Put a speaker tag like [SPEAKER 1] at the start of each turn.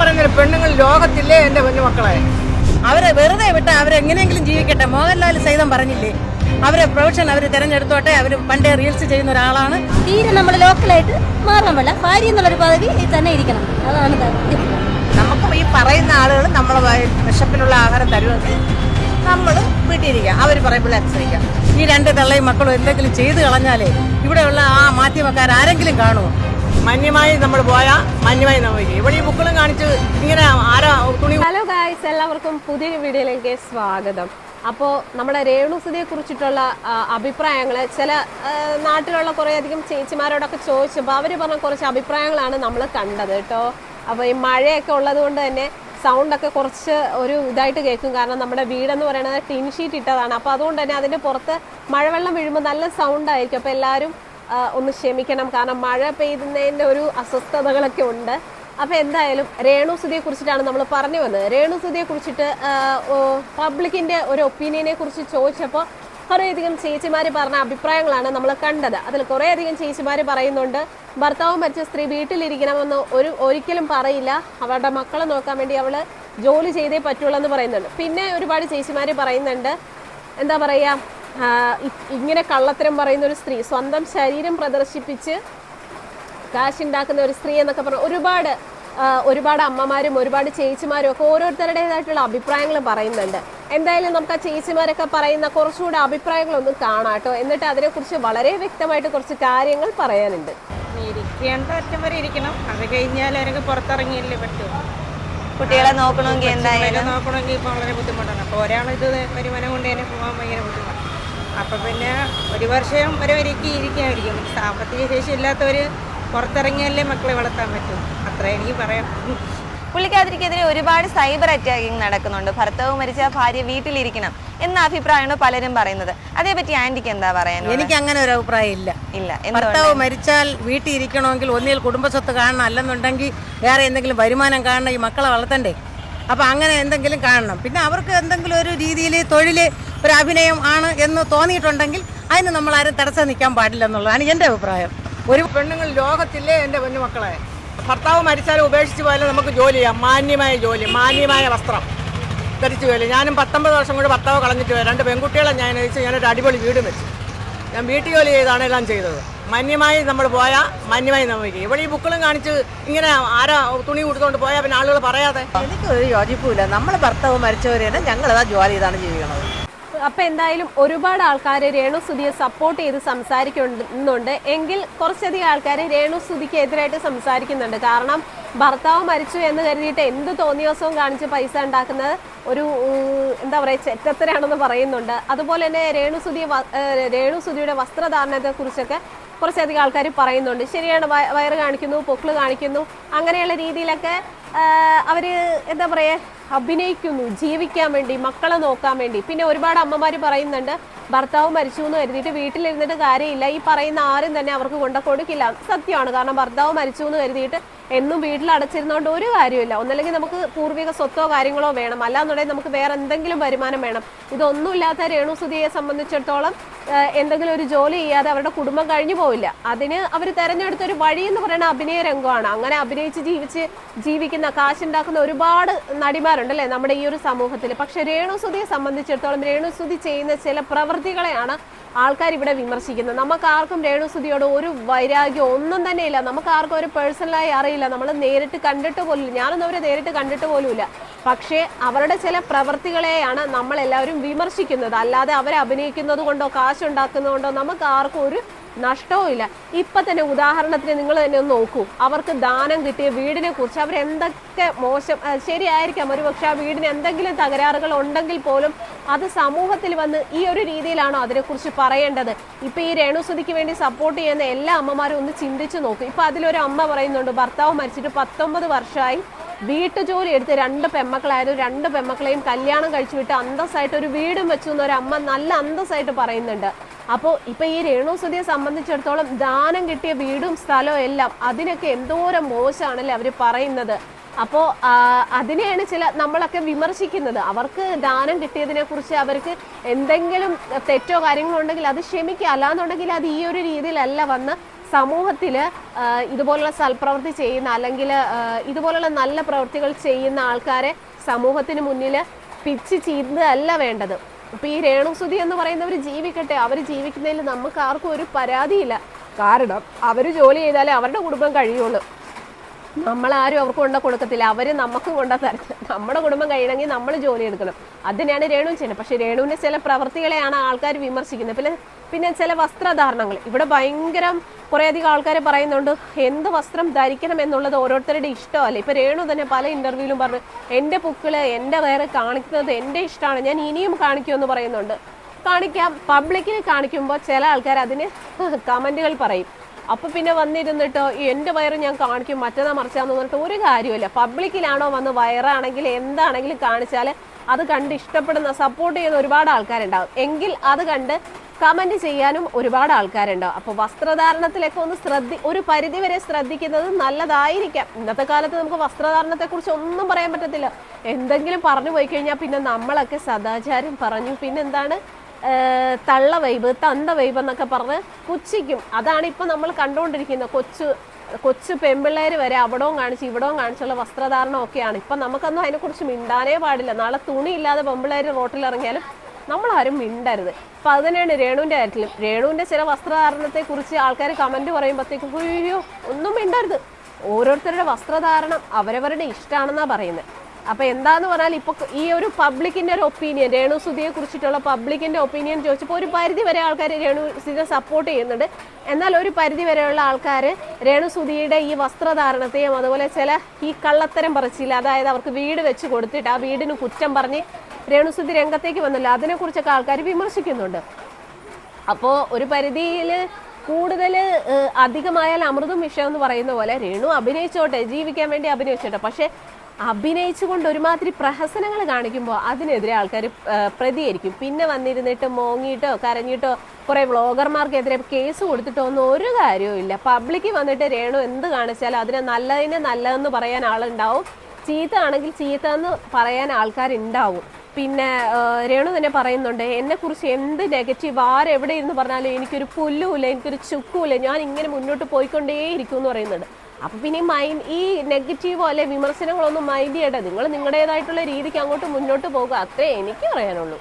[SPEAKER 1] പറയുന്നത് പെണ്ണുങ്ങൾ ലോകത്തില്ലേ എന്റെ കുഞ്ഞുമക്കളെ
[SPEAKER 2] അവരെ വെറുതെ വിട്ട അവരെങ്ങനെയെങ്കിലും ജീവിക്കട്ടെ. മോഹൻലാൽ സൈതം പറഞ്ഞില്ലേ? അവരെ പ്രൊഫഷൻ അവർ തിരഞ്ഞെടുത്തോട്ടെ. അവർ പണ്ടേ റീൽസ് ചെയ്യുന്ന ഒരാളാണ്.
[SPEAKER 3] തീരെ നമ്മൾ ലോക്കലായിട്ട് മാറാൻ പാടില്ല. ഭാര്യ എന്നുള്ളൊരു പദവി തന്നെ ഇരിക്കണം. അതാണ് നമുക്കും
[SPEAKER 2] നമുക്ക് ഈ പറയുന്ന ആളുകൾ നമ്മൾ വിശപ്പിനുള്ള ആഹാരം തരുമെങ്കിൽ നമ്മൾ വീട്ടിലിരിക്കുക. അവർ പറയുമ്പോൾ അനുസരിക്കാം ഈ രണ്ട് തള്ളയും മക്കളും എന്തെങ്കിലും ചെയ്തു കളഞ്ഞാലേ ഇവിടെയുള്ള ആ മാധ്യമക്കാർ ആരെങ്കിലും കാണുമോ?
[SPEAKER 1] മാന്യമായി നമ്മൾ പോയാൽ മന്യമായി നമ്മൾ ഇവിടെ ഈ ബുക്കുകളും കാണിച്ച് ഇങ്ങനെ ആരാ തുണി
[SPEAKER 4] ഹലോ ഗായ്സ് എല്ലാവർക്കും പുതിയ വീഡിയോയിലേക്ക് സ്വാഗതം. അപ്പോൾ നമ്മുടെ രേണുസുതിയെ കുറിച്ചിട്ടുള്ള അഭിപ്രായങ്ങൾ ചില നാട്ടിലുള്ള കുറേ അധികം ചേച്ചിമാരോടൊക്കെ ചോദിച്ചപ്പോൾ അവർ പറഞ്ഞ കുറച്ച് അഭിപ്രായങ്ങളാണ് നമ്മൾ കണ്ടത് കേട്ടോ. അപ്പോൾ ഈ മഴയൊക്കെ ഉള്ളത് കൊണ്ട് തന്നെ സൗണ്ടൊക്കെ കുറച്ച് ഒരു ഇതായിട്ട് കേൾക്കും. കാരണം നമ്മുടെ വീടെന്ന് പറയുന്നത് ടിൻ ഷീറ്റ് ഇട്ടതാണ്. അപ്പോൾ അതുകൊണ്ട് തന്നെ അതിന്റെ പുറത്ത് മഴവെള്ളം വീഴുമ്പോൾ നല്ല സൗണ്ടായിരിക്കും അപ്പോൾ എല്ലാവരും ഒന്ന് ക്ഷമിക്കണം. കാരണം മഴ പെയ്യുന്നതിന്റെ ഒരു അസ്വസ്ഥതകളൊക്കെ ഉണ്ട്. അപ്പോൾ എന്തായാലും രേണുസുതിയെ കുറിച്ചിട്ടാണ് നമ്മൾ പറഞ്ഞു വന്നത്. രേണുസുതിയെ കുറിച്ചിട്ട് പബ്ലിക്കിന്റെ ഒരു ഒപ്പീനിയനെ കുറിച്ച് ചോദിച്ചപ്പോൾ കുറേയധികം ചേച്ചിമാർ പറഞ്ഞ അഭിപ്രായങ്ങളാണ് നമ്മൾ കണ്ടത്. അതിൽ കുറേയധികം ചേച്ചിമാർ പറയുന്നുണ്ട് ഭർത്താവ് മരിച്ച സ്ത്രീ വീട്ടിലിരിക്കണമെന്ന് ഒരു ഒരിക്കലും പറയില്ല. അവരുടെ മക്കളെ നോക്കാൻ വേണ്ടി അവൾ ജോലി ചെയ്തേ പറ്റുള്ളൂ എന്ന് പറയുന്നുണ്ട്. പിന്നെ ഒരുപാട് ചേച്ചിമാർ പറയുന്നുണ്ട് എന്താ പറയുക ഇങ്ങനെ കള്ളത്തരം പറയുന്ന ഒരു സ്ത്രീ സ്വന്തം ശരീരം പ്രദർശിപ്പിച്ച് കാശുണ്ടാക്കുന്ന ഒരു സ്ത്രീ എന്നൊക്കെ പറഞ്ഞ ഒരുപാട് ഒരുപാട് അമ്മമാരും ഒരുപാട് ചേച്ചിമാരും ഒക്കെ ഓരോരുത്തരുടേതായിട്ടുള്ള അഭിപ്രായങ്ങൾ പറയുന്നുണ്ട്. എന്തായാലും നമുക്ക് ആ ചേച്ചിമാരൊക്കെ പറയുന്ന കുറച്ചുകൂടെ അഭിപ്രായങ്ങളൊന്നും കാണാം കേട്ടോ. എന്നിട്ട് അതിനെക്കുറിച്ച് വളരെ വ്യക്തമായിട്ട് കുറച്ച് കാര്യങ്ങൾ പറയാനുണ്ട്.
[SPEAKER 5] ഇരിക്കേണ്ട അറ്റം വരെ ഇരിക്കണം. അത് കഴിഞ്ഞാൽ അവരൊക്കെ പുറത്തിറങ്ങിയല്ലേ പറ്റൂ.
[SPEAKER 6] കുട്ടികളെ നോക്കണമെങ്കിൽ എന്തായാലും
[SPEAKER 5] നോക്കണമെങ്കിൽ ഇപ്പൊ വളരെ ബുദ്ധിമുട്ടാണ്. അപ്പോൾ ഒരാളിത് വരുമാനം കൊണ്ട് തന്നെ പോകാൻ ഭയങ്കര ബുദ്ധിമുട്ടാണ്. അപ്പം പിന്നെ ഒരു വർഷം വരെ ഒരുക്കി ഇരിക്കാമായിരിക്കും സാമ്പത്തിക ശേഷി ഇല്ലാത്തവർ പുറത്തിറങ്ങിയാലേ മക്കളെ വളർത്താൻ പറ്റും. അത്ര എനിക്ക് പറയാം
[SPEAKER 6] പുള്ളിക്കാതിരിക്കെതിരെ ഒരുപാട് സൈബർ അറ്റാക്കിംഗ് നടക്കുന്നുണ്ട്. ഭർത്താവ് മരിച്ച ഭാര്യ വീട്ടിലിരിക്കണം എന്ന അഭിപ്രായമാണ് പലരും പറയുന്നത്. അതേപറ്റി ആന്റിക്ക് എന്താ പറയാൻ
[SPEAKER 2] എനിക്ക് അങ്ങനെ ഒരു അഭിപ്രായം ഇല്ല.
[SPEAKER 6] ഇല്ല.
[SPEAKER 2] ഭർത്താവ് മരിച്ചാൽ വീട്ടിൽ ഇരിക്കണമെങ്കിൽ ഒന്നിൽ കുടുംബസ്വത്ത് കാണണം. അല്ലെന്നുണ്ടെങ്കിൽ വേറെ എന്തെങ്കിലും വരുമാനം കാണണം ഈ മക്കളെ വളർത്തണ്ടേ. അപ്പോൾ അങ്ങനെ എന്തെങ്കിലും കാണണം. പിന്നെ അവർക്ക് എന്തെങ്കിലും ഒരു രീതിയിൽ തൊഴിൽ ഒരു അഭിനയം ആണ് എന്ന് തോന്നിയിട്ടുണ്ടെങ്കിൽ അതിന് നമ്മൾ ആരും തടസ്സം നിൽക്കാൻ പാടില്ല എന്നുള്ളതാണ് എന്റെ അഭിപ്രായം.
[SPEAKER 1] ഒരു പെണ്ണുങ്ങൾ ലോകത്തില്ലേ എന്റെ പെണ്ണുമക്കളെ ഭർത്താവ് മരിച്ചാലും ഉപേക്ഷിച്ച് പോയാലും നമുക്ക് ജോലി ചെയ്യാം. മാന്യമായ ജോലി മാന്യമായ വസ്ത്രം ധരിച്ചു പോയില്ല ഞാനും പത്തൊമ്പത് വർഷം കൊണ്ട് ഭർത്താവ് കളഞ്ഞിട്ട് പോയി രണ്ട് പെൺകുട്ടികളെ ഞാൻ വെച്ച് ഞാനൊരു അടിപൊളി വീട് വെച്ചു. ഞാൻ വീട്ടു ജോലി ചെയ്താണ് എല്ലാം ചെയ്തത്. മാന്യമായി നമ്മൾ പോയാൽ മാന്യമായി നമുക്ക് ഇവിടെ ഈ ബുക്കുകളും കാണിച്ച് ഇങ്ങനെ ആരാ തുണി കൊടുത്തുകൊണ്ട് പോയാൽ പിന്നെ ആളുകൾ പറയാതെ?
[SPEAKER 2] എനിക്കൊരു യോജിപ്പില്ല നമ്മൾ ഭർത്താവ് മരിച്ചവരെയാണ് ഞങ്ങളതാ ജോലി ചെയ്താണ് ജീവിക്കുന്നത്
[SPEAKER 4] അപ്പൊ എന്തായാലും ഒരുപാട് ആൾക്കാർ രേണു സുധിയെ സപ്പോർട്ട് ചെയ്ത് സംസാരിക്കുന്നുണ്ട്. എങ്കിൽ കുറച്ചധികം ആൾക്കാർ രേണു രേണുസുതിക്ക് എതിരായിട്ട് സംസാരിക്കുന്നുണ്ട്. കാരണം ഭർത്താവ് മരിച്ചു എന്ന് കരുതിയിട്ട് എന്ത് തോന്നിയോസവും കാണിച്ച് പൈസ ഉണ്ടാക്കുന്നത് ഒരു എന്താ പറയുക ചെറ്റത്തരാണെന്ന് പറയുന്നുണ്ട്. അതുപോലെ തന്നെ രേണുസുതി രേണുസുതിയുടെ വസ്ത്രധാരണത്തെ കുറിച്ചൊക്കെ കുറച്ചധികം ആൾക്കാർ പറയുന്നുണ്ട്. ശരിയാണ് വയ- വയറ് കാണിക്കുന്നു പൊക്കിൾ കാണിക്കുന്നു. അങ്ങനെയുള്ള രീതിയിലൊക്കെ ആ, അവർ എന്താ പറയുക അഭിനയിക്കുന്നു ജീവിക്കാൻ വേണ്ടി മക്കളെ നോക്കാൻ വേണ്ടി. പിന്നെ ഒരുപാട് അമ്മമാർ പറയുന്നുണ്ട് ഭർത്താവ് മരിച്ചു എന്ന് കരുതിയിട്ട് വീട്ടിലിരുന്നിട്ട് കാര്യമില്ല. ഈ പറയുന്ന ആരും തന്നെ അവർക്ക് കൊണ്ട കൊടുക്കില്ല. സത്യമാണ്. കാരണം ഭർത്താവ് മരിച്ചു എന്ന് കരുതിയിട്ട് എന്നും വീട്ടിൽ അടച്ചിരുന്നോണ്ട് ഒരു കാര്യമില്ല ഒന്നല്ലെങ്കിൽ നമുക്ക് പൂർവിക സ്വത്തോ കാര്യങ്ങളോ വേണം. അല്ലാന്നുണ്ടെങ്കിൽ നമുക്ക് വേറെ എന്തെങ്കിലും വരുമാനം വേണം. ഇതൊന്നുമില്ലാത്ത രേണുസുതിയെ സംബന്ധിച്ചിടത്തോളം എന്തെങ്കിലും ഒരു ജോലി ചെയ്യാതെ അവരുടെ കുടുംബം കഴിഞ്ഞു പോവില്ല. അതിന് അവർ തെരഞ്ഞെടുത്ത ഒരു വഴി എന്ന് പറയുന്ന അഭിനയ രംഗമാണ്. അങ്ങനെ അഭിനയിച്ച് ജീവിച്ച് ജീവിക്കുന്ന കാശുണ്ടാക്കുന്ന ഒരുപാട് നടിമാരുണ്ട് അല്ലേ നമ്മുടെ ഈ ഒരു സമൂഹത്തിൽ പക്ഷെ രേണുസുതിയെ സംബന്ധിച്ചിടത്തോളം രേണുസുതി ചെയ്യുന്ന ചില പ്രവൃത്തികളെയാണ് ആൾക്കാർ ഇവിടെ വിമർശിക്കുന്നത്. നമുക്ക് ആർക്കും രേണുസുതിയോട് ഒരു വൈരാഗ്യം ഒന്നും തന്നെ ഇല്ല. നമുക്ക് ആർക്കും ഒരു പേഴ്സണലായി അറിയില്ല. നമ്മൾ നേരിട്ട് കണ്ടിട്ട് പോലും ഞാനൊന്നും അവരെ നേരിട്ട് കണ്ടിട്ട് പോലുമില്ല. പക്ഷേ അവരുടെ ചില പ്രവൃത്തികളെയാണ് നമ്മളെല്ലാവരും വിമർശിക്കുന്നത്. അല്ലാതെ അവരെ അഭിനയിക്കുന്നത് കൊണ്ടോ കാശുണ്ടാക്കുന്നത് കൊണ്ടോ നമുക്ക് ആർക്കും ഒരു നഷ്ടവും ഇല്ല. ഇപ്പൊ തന്നെ ഉദാഹരണത്തിന് നിങ്ങൾ തന്നെ ഒന്ന് നോക്കൂ. അവർക്ക് ദാനം കിട്ടിയ വീടിനെ കുറിച്ച് അവർ എന്തൊക്കെ മോശം ശരിയായിരിക്കാം. ഒരു പക്ഷെ ആ വീടിന് എന്തെങ്കിലും തകരാറുകൾ ഉണ്ടെങ്കിൽ പോലും അത് സമൂഹത്തിൽ വന്ന് ഈ ഒരു രീതിയിലാണോ അതിനെക്കുറിച്ച് പറയേണ്ടത്? ഇപ്പൊ ഈ രേണുസുതിക്ക് വേണ്ടി സപ്പോർട്ട് ചെയ്യുന്ന എല്ലാ അമ്മമാരും ഒന്ന് ചിന്തിച്ചു നോക്കും. ഇപ്പൊ അതിലൊരു അമ്മ പറയുന്നുണ്ട് ഭർത്താവ് മരിച്ചിട്ട് പത്തൊമ്പത് വർഷമായി വീട്ടുജോലി എടുത്ത് രണ്ട് പെമ്മക്കളായത് രണ്ട് പെമ്മക്കളെയും കല്യാണം കഴിച്ചു വിട്ട് അന്തസ്സായിട്ട് ഒരു വീടും വെച്ചു എന്നൊരു അമ്മ നല്ല അന്തസ്സായിട്ട് പറയുന്നുണ്ട്. അപ്പോൾ ഇപ്പൊ ഈ രേണുസുതിയെ സംബന്ധിച്ചിടത്തോളം ദാനം കിട്ടിയ വീടും സ്ഥലവും എല്ലാം അതിനൊക്കെ എന്തോരം മോശമാണല്ലേ അവർ പറയുന്നത്. അപ്പോൾ അതിനെയാണ് ചില നമ്മളൊക്കെ വിമർശിക്കുന്നത്. അവർക്ക് ദാനം കിട്ടിയതിനെ കുറിച്ച് അവർക്ക് എന്തെങ്കിലും തെറ്റോ കാര്യങ്ങളോ ഉണ്ടെങ്കിൽ അത് ക്ഷമിക്കുക. അല്ലാന്നുണ്ടെങ്കിൽ അത് ഈ ഒരു രീതിയിലല്ല വന്ന് സമൂഹത്തിൽ ഇതുപോലുള്ള സൽപ്രവൃത്തി ചെയ്യുന്ന അല്ലെങ്കിൽ ഇതുപോലുള്ള നല്ല പ്രവൃത്തികൾ ചെയ്യുന്ന ആൾക്കാരെ സമൂഹത്തിന് മുന്നിൽ പിച്ച് ചെയ്യുന്നതല്ല വേണ്ടത്. ഇപ്പൊ ഈ രേണുസുതി എന്ന് പറയുന്നവർ ജീവിക്കട്ടെ. അവർ ജീവിക്കുന്നതിൽ നമുക്ക് ആർക്കും ഒരു പരാതിയില്ല. കാരണം അവർ ജോലി ചെയ്താലേ അവരുടെ കുടുംബം കഴിയുള്ളൂ. നമ്മളാരും അവർക്ക് കൊണ്ട കൊടുക്കത്തില്ല. അവർ നമുക്ക് കൊണ്ട തരത്തില്ല നമ്മുടെ കുടുംബം കഴിയണമെങ്കിൽ നമ്മൾ ജോലി എടുക്കണം. അതിനെയാണ് രേണു ചെയ്യുന്നത്. പക്ഷെ രേണുവിന്റെ ചില പ്രവൃത്തികളെയാണ് ആൾക്കാർ വിമർശിക്കുന്നത്. പിന്നെ പിന്നെ ചില വസ്ത്രധാരണങ്ങൾ. ഇവിടെ ഭയങ്കരം കുറേയധികം ആൾക്കാർ പറയുന്നുണ്ട് എന്ത് വസ്ത്രം ധരിക്കണം എന്നുള്ളത് ഓരോരുത്തരുടെ ഇഷ്ടമല്ല? ഇപ്പൊ രേണു തന്നെ പല ഇന്റർവ്യൂവിലും പറഞ്ഞു എന്റെ പുക്കൾ എന്റെ വേറെ കാണിക്കുന്നത് എന്റെ ഇഷ്ടമാണ്. ഞാൻ ഇനിയും കാണിക്കുമെന്ന് പറയുന്നുണ്ട്. കാണിക്കാം പബ്ലിക്കിൽ കാണിക്കുമ്പോൾ ചില ആൾക്കാർ അതിന് കമന്റുകൾ പറയും. അപ്പൊ പിന്നെ വന്നിരുന്നിട്ടോ എന്റെ വയറ് ഞാൻ കാണിക്കും മറ്റേതാ മറിച്ചാന്ന് പറഞ്ഞിട്ട് ഒരു കാര്യമില്ല പബ്ലിക്കിലാണോ വന്ന് വയറാണെങ്കിൽ എന്താണെങ്കിലും കാണിച്ചാൽ അത് കണ്ട് ഇഷ്ടപ്പെടുന്ന സപ്പോർട്ട് ചെയ്യുന്ന ഒരുപാട് ആൾക്കാരുണ്ടാവും. എങ്കിൽ അത് കണ്ട് കമന്റ് ചെയ്യാനും ഒരുപാട് ആൾക്കാരുണ്ടാവും. അപ്പോൾ വസ്ത്രധാരണത്തിലൊക്കെ ഒന്ന് ശ്രദ്ധി ഒരു പരിധി വരെ ശ്രദ്ധിക്കുന്നത് നല്ലതായിരിക്കാം. ഇന്നത്തെ കാലത്ത് നമുക്ക് വസ്ത്രധാരണത്തെക്കുറിച്ച് ഒന്നും പറയാൻ പറ്റത്തില്ല. എന്തെങ്കിലും പറഞ്ഞു പോയി കഴിഞ്ഞാൽ പിന്നെ നമ്മളൊക്കെ സദാചാരം പറഞ്ഞു. പിന്നെന്താണ്? തള്ള വൈബ് തന്ത വൈബ് എന്നൊക്കെ പറഞ്ഞ് പുച്ഛിക്കും അതാണ് ഇപ്പൊ നമ്മൾ കണ്ടുകൊണ്ടിരിക്കുന്നത്. കൊച്ചു കൊച്ചു പെമ്പിള്ളേർ വരെ അവിടവും കാണിച്ച് ഇവിടവും കാണിച്ചുള്ള വസ്ത്രധാരണം ഒക്കെയാണ്. ഇപ്പൊ നമുക്കൊന്നും അതിനെക്കുറിച്ച് മിണ്ടാനേ പാടില്ല. നാളെ തുണി ഇല്ലാതെ റോട്ടിലിറങ്ങിയാലും നമ്മളാരും മിണ്ടരുത്. അപ്പൊ അത് തന്നെയാണ് രേണുവിന്റെ കാര്യത്തിലും. രേണുവിന്റെ ചില വസ്ത്രധാരണത്തെ കുറിച്ച് ആൾക്കാർ കമന്റ് പറയുമ്പോഴത്തേക്കും അയ്യോ ഒന്നും മിണ്ടരുത്. ഓരോരുത്തരുടെ വസ്ത്രധാരണം അവരവരുടെ ഇഷ്ടമാണെന്നാ പറയുന്നത് അപ്പൊ എന്താന്ന് പറഞ്ഞാൽ ഇപ്പൊ ഈ ഒരു പബ്ലിക്കിന്റെ ഒരു ഒപ്പീനിയൻ രേണു സുധിയെ കുറിച്ചിട്ടുള്ള പബ്ലിക്കിന്റെ ഒപ്പീനിയൻ ചോദിച്ചപ്പോൾ ഒരു പരിധി വരെ ആൾക്കാർ രേണു സുധിയെ സപ്പോർട്ട് ചെയ്യുന്നുണ്ട്. എന്നാൽ ഒരു പരിധി വരെയുള്ള ആൾക്കാർ രേണു സുധിയുടെ ഈ വസ്ത്രധാരണത്തെയും അതുപോലെ ചില ഈ കള്ളത്തരം പറച്ചില്ല അതായത് അവർക്ക് വീട് വെച്ച് കൊടുത്തിട്ട് ആ വീടിന് കുറ്റം പറഞ്ഞ് രേണു സുധി രംഗത്തേക്ക് വന്നില്ല. അതിനെക്കുറിച്ചൊക്കെ ആൾക്കാർ വിമർശിക്കുന്നുണ്ട്. അപ്പോൾ ഒരു പരിധിയിൽ കൂടുതൽ അധികമായാൽ അമൃതും വിഷം എന്ന് പറയുന്ന പോലെ രേണു അഭിനയിച്ചോട്ടെ ജീവിക്കാൻ വേണ്ടി അഭിനയിച്ചോട്ടെ. പക്ഷേ അഭിനയിച്ചുകൊണ്ട് ഒരുമാതിരി പ്രഹസനങ്ങൾ കാണിക്കുമ്പോൾ അതിനെതിരെ ആൾക്കാർ പ്രതികരിക്കും. പിന്നെ വന്നിരുന്നിട്ട് മോങ്ങിയിട്ടോ കരഞ്ഞിട്ടോ കുറേ വ്ളോഗർമാർക്കെതിരെ കേസ് കൊടുത്തിട്ടോ ഒന്നും ഒരു കാര്യവും ഇല്ല. പബ്ലിക്ക് വന്നിട്ട് രേണു എന്ത് കാണിച്ചാലും അതിനെ നല്ലതിനെ നല്ലതെന്ന് പറയാൻ ആളുണ്ടാവും. ചീത്ത ആണെങ്കിൽ ചീത്ത എന്ന് പറയാൻ ആൾക്കാരുണ്ടാവും. പിന്നെ രേണു തന്നെ പറയുന്നുണ്ട് എന്നെക്കുറിച്ച് എന്ത് നെഗറ്റീവ് ആരെവിടെ ഇരുന്ന് പറഞ്ഞാലും എനിക്കൊരു പുല്ലുമില്ല എനിക്കൊരു ചുക്കുമില്ല. ഞാൻ ഇങ്ങനെ മുന്നോട്ട് പോയിക്കൊണ്ടേയിരിക്കും എന്ന് പറയുന്നുണ്ട്. അപ്പൊ പിന്നെ ഈ മൈൻഡ് ഈ നെഗറ്റീവോ അല്ലെ വിമർശനങ്ങളൊന്നും മൈൻഡ് ചെയ്യട്ടെ നിങ്ങൾ നിങ്ങളുടേതായിട്ടുള്ള രീതിക്ക് അങ്ങോട്ട് മുന്നോട്ട് പോകുക. അത്രേ എനിക്ക് പറയാനുള്ളൂ